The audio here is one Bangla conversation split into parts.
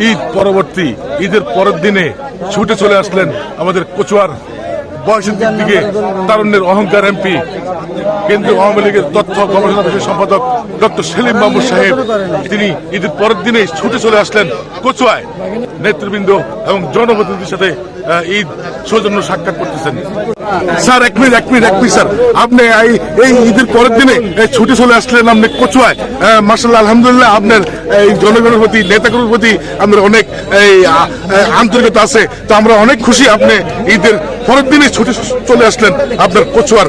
ঈদ পরবর্তী ঈদের পরের দিনে ছুটে চলে আসলেন আমাদের কচুয়ার বয়সের দিক থেকে তারুণ্যের অহংকার এমপি, কেন্দ্রীয় আওয়ামী লীগের তথ্য গবেষণা সম্পাদক ডক্টর সেলিম সাহেব। তিনি ঈদের পরের দিনে ছুটে চলে আসলেন কচুয়ায়। নেতৃবৃন্দ এবং জনপ্রতিনিধির সাথে ঈদ সৌজন্য সাক্ষাৎ করতেছেন। স্যার, এক মিনিট এক মিনিট এক মিনিট, স্যার। আপনি এই ঈদের পরের দিনে ছুটে চলে আসলেন আপনি কচুয়ায়। মার্শাল্লাহ আলহামদুলিল্লাহ, আপনার এই জনগণের প্রতি, নেতাকর্মীর প্রতি আমাদের অনেক আন্তরিকতা আছে। তো আমরা অনেক খুশি আপনি ঈদের পরের দিনই ছুটে চলে আসলেন আপনার কচুয়ার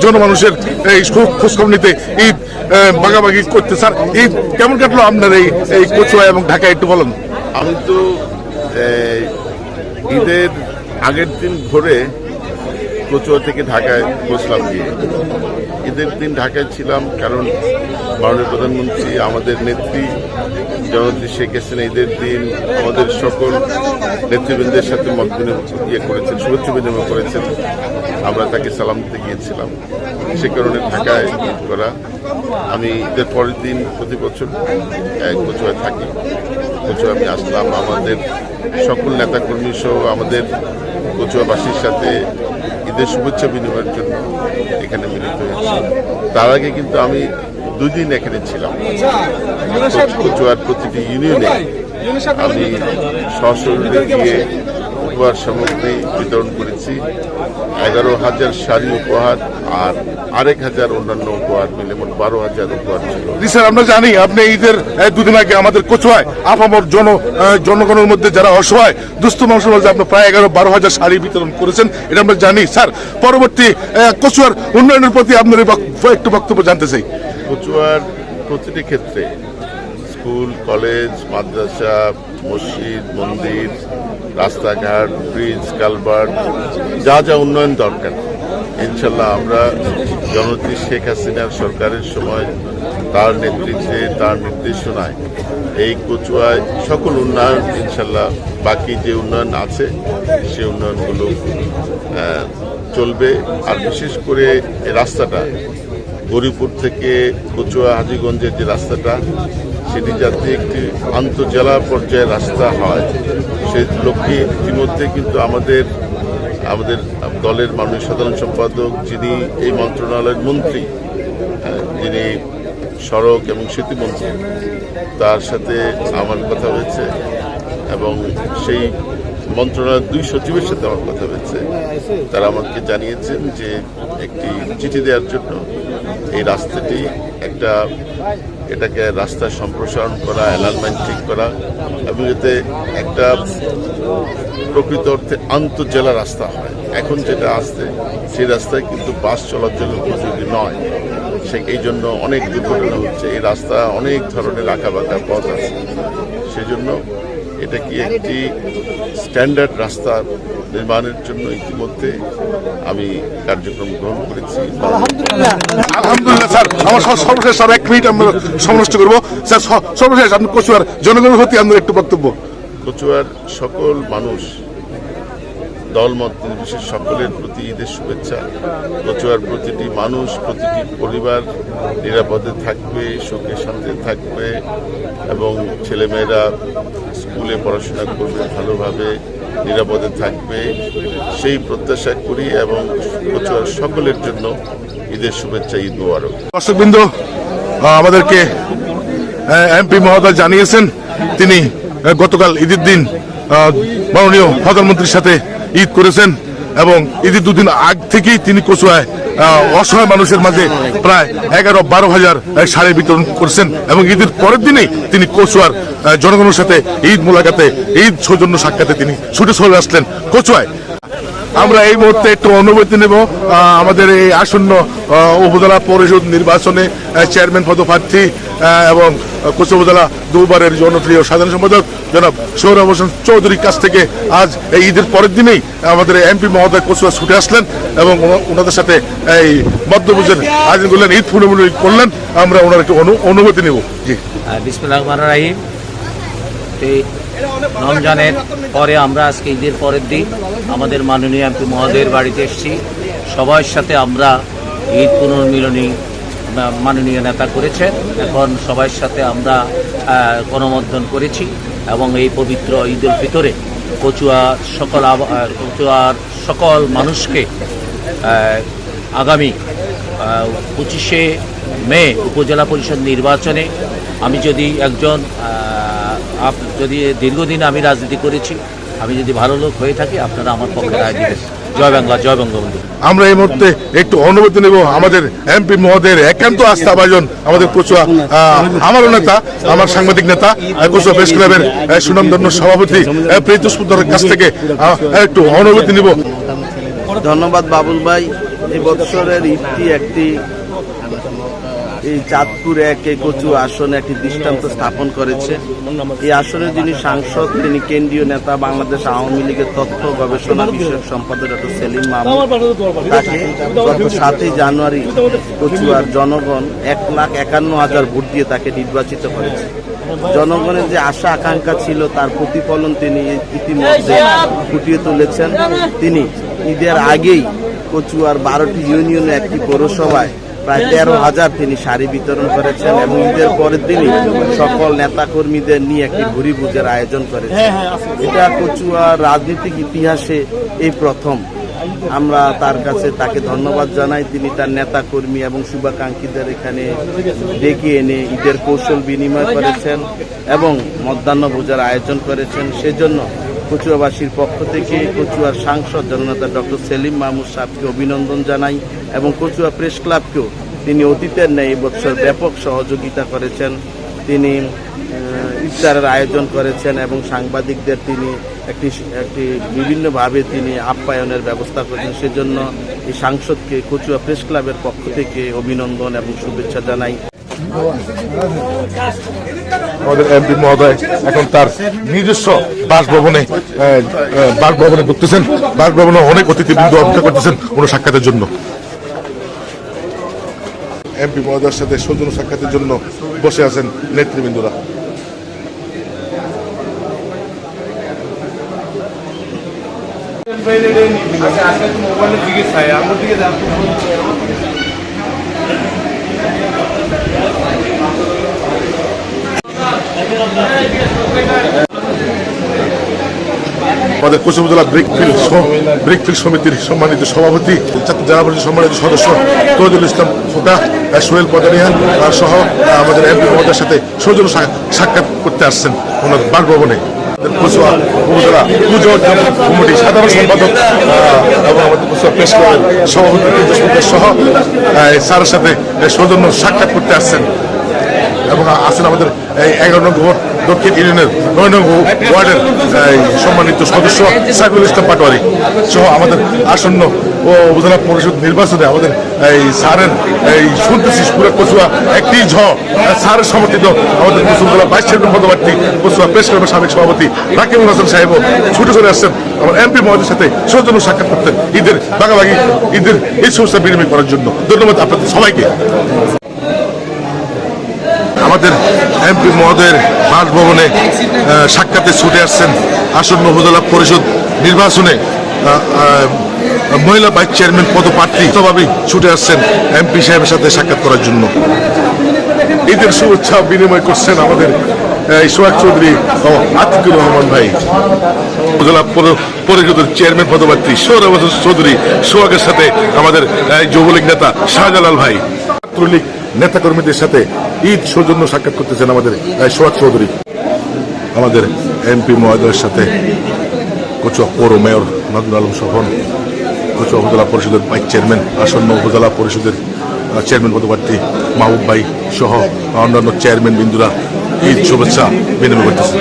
জনমানুষের, এই খোঁজ- খোঁজখবর নিতে ঈদ বাগাবাগি করতে। স্যার, ঈদ কেমন কাটলো আপনার এই এই কচুয়া এবং ঢাকায় একটু বলেন। আমি তো ঈদের আগের দিন ভোরে কচুয়া থেকে ঢাকায় বসলাম গিয়ে। ঈদের দিন ঢাকায় ছিলাম কারণ মাননীয় প্রধানমন্ত্রী, আমাদের নেত্রী জননেত্রী শেখ হাসিনা ঈদের দিন আমাদের সকল নেতৃবৃন্দের সাথে মত ইয়ে করেছেন, শুভেচ্ছা বিনিময় করেছেন। আমরা তাকে সালাম দিতে গিয়েছিলাম। সে কারণে ঢাকায় করা আমি ঈদের পরের দিন প্রতি বছর এক কচুয়ায় থাকি। কচুয়া আমি আসলাম। আমাদের সকল নেতাকর্মী সহ আমাদের কচুয়াবাসীর সাথে ঈদের শুভেচ্ছা বিনিময়ের জন্য এখানে মিলিত হয়েছি। তার আগে কিন্তু আমি দুই দিন এখানে ছিলাম। কচুয়ার প্রতিটি ইউনিয়নে আমি সশরীরে গিয়ে উপহার সামগ্রী বিতরণ করেছি। এগারো হাজার শাড়ি উপহার আর আরেক হাজার অন্যান্য উপহার মিলে মোট বারো হাজার উপহার ছিল। জি স্যার আমরা জানি আপনি ঈদের দুদিন আগে আমাদের কচুয়ায় আপামর জন আহ, জনগণের মধ্যে যারা অসহায় দুস্থ মানুষের মধ্যে আপনি প্রায় এগারো বারো হাজার শাড়ি বিতরণ করেছেন এটা আমরা জানি। স্যার পরবর্তী আহ, কচুয়ার উন্নয়নের প্রতি আপনার একটু বক্তব্য জানতে চাই। কচুয়ার প্রতিটি ক্ষেত্রে, স্কুল, কলেজ, মাদ্রাসা, মসজিদ, মন্দির, রাস্তাঘাট, ব্রিজ, কালভার্ট, যা যা উন্নয়ন দরকার। ইনশাল্লাহ আমরা জননেত্রী শেখ হাসিনার সরকারের সময় তার নেতৃত্বে, তার নির্দেশনায় এই কচুয়ায় সকল উন্নয়ন ইনশাল্লাহ বাকি যে উন্নয়ন আছে, সে উন্নয়নগুলো চলবে। আর বিশেষ করে রাস্তাটা গরিপুর থেকে কচুয়া হাজিগঞ্জের যে রাস্তাটা, সেটি যাতে একটি আন্তজেলা পর্যায়ে রাস্তা হয় সেই লক্ষ্যে ইতিমধ্যে কিন্তু আমাদের আমাদের দলের মাননীয় সাধারণ সম্পাদক যিনি এই মন্ত্রণালয়ের মন্ত্রী যিনি সড়ক এবং সেতু মন্ত্রী, তার সাথে আমার কথা হয়েছে এবং সেই মন্ত্রণালয়ের দুই সচিবের সাথে আমার কথা হয়েছে। তারা আমাকে জানিয়েছেন যে একটি চিঠি দেওয়ার জন্য এই রাস্তাটি একটা এটাকে রাস্তা সম্প্রসারণ করা অ্যালাইনমেন্ট ঠিক করা এবং এতে একটা প্রকৃত অর্থে আন্তঃজেলা রাস্তা হয়। এখন যেটা আসছে, সেই রাস্তায় কিন্তু বাস চলাচলের উপযোগী নয়। সে এই জন্য অনেক দুর্ঘটনা হচ্ছে। এই রাস্তা অনেক ধরনের আঁকা বাঁকা পথ আছে। সেজন্য এটা কি একটি স্ট্যান্ডার্ড রাস্তা নির্মাণের জন্য ইতিমধ্যে আমি কার্যক্রম গ্রহণ করেছি? আলহামদুলিল্লাহ স্যার আমার সর্বশেষ স্যার এক মিনিট আমরা সমনষ্ট করব। স্যার সর্বশেষ আপনি কচুয়ার জনগণের প্রতি আপনার একটু বক্তব্য। কচুয়ার সকল মানুষ দলমত নির্বিশেষ সকলের প্রতি ঈদের শুভেচ্ছা। কচুয়ার প্রতিটি মানুষ, প্রতিটি পরিবার নিরাপদে থাকবে, সুখে, শান্তিতে থাকবে এবং ছেলেমেয়েরা স্কুলে পড়াশোনা করবে, ভালোভাবে নিরাপদে থাকবে। সেই প্রত্যাশা করি এবং কচুয়ার সকলের জন্য ঈদের শুভেচ্ছা, ঈদ মোবারক। দর্শকবৃন্দ আমাদেরকে এমপি মহোদয় জানিয়েছেন, তিনি গতকাল ঈদের দিন মাননীয় প্রধানমন্ত্রীর সাথে ঈদ করেছেন এবং ঈদের দুদিন আগ থেকেই তিনি কচুয়ায় অসহায় মানুষের মাঝে প্রায় এগারো বারো হাজার শাড়ি বিতরণ করেছেন এবং ঈদের পরের দিনেই তিনি কচুয়ার জনগণের সাথে ঈদ মোলাকাতে, ঈদ সৌজন্য সাক্ষাতে তিনি ছুটে চলে আসলেন কচুয়ায়। আমরা এই মুহূর্তে একটু অনুমতি নেব আমাদের এই আসন্ন উপজেলা পরিষদ নির্বাচনে চেয়ারম্যান পদপ্রার্থী এবং কোচা উপজেলা দুবারের জনপ্রিয় সাধারণ সম্পাদক জনাব সৌরভ হোসেন চৌধুরীর কাছ থেকে আজ এই ঈদের পরের দিনেই আমাদের এমপি মহোদয় কোচুয়া ছুটে আসলেন এবং ওনাদের সাথে এই মধ্যপুজোর আয়োজন করলেন, ঈদ ফুলমুলি করলেন। আমরা ওনার একটু অনু- অনুমতি নেব। জি। বিসমুল্লাহ রমজানের পরে আমরা আজকে ঈদের পরের দিন আমাদের মাননীয় এমপি মহোদয়ের বাড়িতে এসেছি। সবার সাথে আমরা ঈদ পুনর্মিলনী মাননীয় নেতা করেছেন। এখন সবার সাথে আমরা আহ, গণমর্দন করেছি এবং এই পবিত্র ঈদ উল ফিতরে কচুয়ার সকল কচুয়ার সকল মানুষকে আগামী পঁচিশে মে উপজেলা পরিষদ নির্বাচনে আমি যদি একজন আপ- যদি দীর্ঘদিন আমি রাজনীতি করেছি আমি যদি ভালো লোক হয়ে থাকি আপনারা আমার পক্ষে রায় দিবেন। জয় বাংলা জয় বঙ্গবন্ধু। আমরা এই মুহূর্তে একটু অনুমতি নেব। আমাদের এমপি মহোদয়ের একান্ত আস্থা ভাজন আমাদের কচুয়া আমারও নেতা আমার সাংবাদিক নেতা কচুয়া প্রেস ক্লাবের সুনামধন্য সভাপতি আহ, প্রীত কাছ থেকে একটু অনুমতি নিব। ধন্যবাদ বাবুল ভাই। এই বৎসরের ঈদটি একটি এই চাঁদপুর এক এই কচু আসনে একটি দৃষ্টান্ত স্থাপন করেছে। এই আসনে যিনি সাংসদ তিনি কেন্দ্রীয় নেতা বাংলাদেশ আওয়ামী লীগের তথ্য গবেষণা বিষয়ক সম্পাদক ডক্টর সেলিম মাহমুদ। তাকে গত সাতই জানুয়ারি কচুয়ার জনগণ এক লাখ একান্ন হাজার ভোট দিয়ে তাকে নির্বাচিত করেছে। জনগণের যে আশা আকাঙ্ক্ষা ছিল তার প্রতিফলন তিনি ইতিমধ্যে ফুটিয়ে তুলেছেন। তিনি ঈদের আগেই কচুয়ার বারোটি ইউনিয়নে একটি পৌরসভায় প্রায় তেরো হাজার তিনি শাড়ি বিতরণ করেছেন এবং ঈদের পরের দিনই সকল নেতাকর্মীদের নিয়ে একটি ভুরি ভুজের আয়োজন করেছেন। এটা কচুয়ার রাজনৈতিক ইতিহাসে এই প্রথম। আমরা তার কাছে তাকে ধন্যবাদ জানাই। তিনি তার নেতা কর্মী এবং শুভাকাঙ্ক্ষীদের এখানে ডেকে এনে ঈদের কৌশল বিনিময় করেছেন এবং মধ্যাহ্ন ভোজার আয়োজন করেছেন। সেজন্য কচুয়াবাসীর পক্ষ থেকে কচুয়ার সাংসদ জননেতা ডক্টর সেলিম মাহমুদ সাহেবকে অভিনন্দন জানাই এবং কচুয়া প্রেস ক্লাবকেও তিনি অতীতের ন্যায় এবছর ব্যাপক সহযোগিতা করেছেন। তিনি ইফতারের আয়োজন করেছেন এবং সাংবাদিকদের তিনি একটি একটি বিভিন্নভাবে তিনি আপ্যায়নের ব্যবস্থা করেছেন। সেজন্য এই সাংসদকে কচুয়া প্রেস ক্লাবের পক্ষ থেকে অভিনন্দন এবং শুভেচ্ছা জানাই। আমাদের এমপি মহোদয় এখন তার নিজস্ব বাসভবনে বাসভবনে ঢুকতেছেন। বাসভবনে অনেক অতিথিবৃন্দ অপেক্ষা করতেছেন কোনো সাক্ষাতের জন্য। এমপি মহোদয়ের সাথে সৌজন্য সাক্ষাতের জন্য বসে আছেন নেতৃবৃন্দরা। আমাদের কুসুম উপজেলা ব্রিকফিল্ড স- ব্রিকফিল্ড সমিতির সম্মানিত সভাপতি জেলা পরিষদ সম্মানিত সদস্য তৈদুল ইসলাম ফুটা সোহেল পদানিয়া আর সহ আমাদের এমপি মহোদয়ের সাথে সৌজন্য সাক্ষাৎ করতে আসছেন ওনার বাসভবনে। আমাদের সাধারণ সম্পাদক আমাদের সহ স্যারের সাথে সৌজন্য সাক্ষাৎ করতে আসছেন এবং আছেন আমাদের এই এগারো নম্বর ওয়ার্ড দক্ষিণ ইউনিয়নের নয় নম্বর ওয়ার্ডের সম্মানিত সদস্য সাইফুল ইসলাম পাটোয়ারি সহ আমাদের আসন্ন ও উপজেলা পরিষদ নির্বাচনে আমাদের এই স্যারের এই শুনতেছি পুরো কচুয়া, একটি ঝ স্যারের সমর্থিত আমাদের কুসুমতলা বাইশ চেয়ারম্যান পদপ্রার্থী কচুয়া প্রেস ক্লাবের সাবেক সভাপতি রাকিবুল হাসান সাহেবও ছুটে চলে আসছেন আমার এমপি মহোদয়ের সাথে সৌজন্য সাক্ষাৎ করতে ঈদের ভাগাভাগি, ঈদের এই সমস্যা বিনিময় করার জন্য। ধন্যবাদ আপনাদের সবাইকে। আমাদের এমপি মহোদয়ের বাসভবনে সাক্ষাতে ছুটে আসছেন আসন্ন উপজেলা পরিষদ নির্বাচনে মহিলা ভাইস চেয়ারম্যান পদপ্রার্থী ছুটে আসছেন এমপি সাহেবের সাথে সাক্ষাৎ করার জন্য। ঈদের শুভেচ্ছা বিনিময় করছেন আমাদের সোহাগ চৌধুরী ও আতিকুর রহমান ভাই। উপজেলা পৌর- পরিষদের চেয়ারম্যান পদপ্রার্থী সৌরভ চৌধুরী, সোহাগের সাথে আমাদের যুবলীগ নেতা শাহজালাল ভাই। ছাত্রলীগ নেতাকর্মীদের সাথে ঈদ সৌজন্য সাক্ষাৎ করতেছেন আমাদের সোহাদ চৌধুরী। আমাদের এমপি মহোদয়ের সাথে কচুয়া পৌর মেয়র নাজমুল আলম সফন কচুয়া উপজেলা পরিষদের ভাইস চেয়ারম্যান, আসন্ন উপজেলা পরিষদের চেয়ারম্যান পদপ্রার্থী মাহবুব ভাই সহ অন্যান্য চেয়ারম্যান বিন্দুরা ঈদ শুভেচ্ছা বিনিময় করতেছেন।